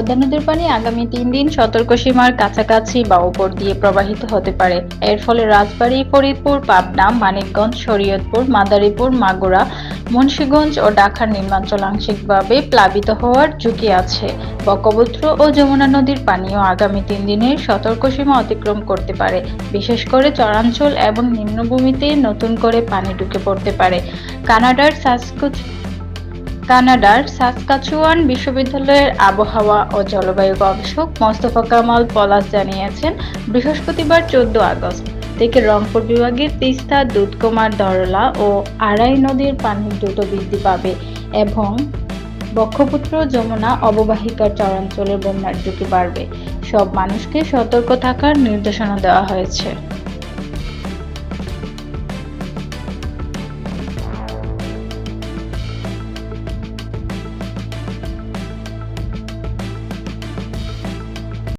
পদ্মা নদীর পানি আগামী তিন দিন সতর্ক সীমার কাছাকাছি বা উপর দিয়ে প্রবাহিত হতে পারে। এর ফলে রাজবাড়ী, ফরিদপুর, পাবনা, মানিকগঞ্জ, শরীয়তপুর, মাদারীপুর, মাগুরা, মুন্সীগঞ্জ ও ঢাকার নিম্নাঞ্চল আংশিকভাবে প্লাবিত হওয়ার ঝুঁকি আছে। বকবুত্র ও যমুনা নদীর পানিও আগামী তিন দিনের সতর্ক সীমা অতিক্রম করতে পারে। বিশেষ করে চরাঞ্চল এবং নিম্নভূমিতে নতুন করে পানি ঢুকে পড়তে পারে। কানাডার সাসকুচ কানাডার সাসকাচুয়ান বিশ্ববিদ্যালয়ের আবহাওয়া ও জলবায়ু গবেষক মোস্তফা কামাল পলাশ জানিয়েছেন, বৃহস্পতিবার চোদ্দ আগস্ট থেকে রংপুর বিভাগের তিস্তা, দুধকুমার, দরলা ও আড়াই নদীর পানি দ্রুত বৃদ্ধি পাবে এবং বক্ষপুত্র, যমুনা অববাহিকার চরাঞ্চলের বন্যার ঝুঁকি বাড়বে। সব মানুষকে সতর্ক থাকার নির্দেশনা দেওয়া হয়েছে।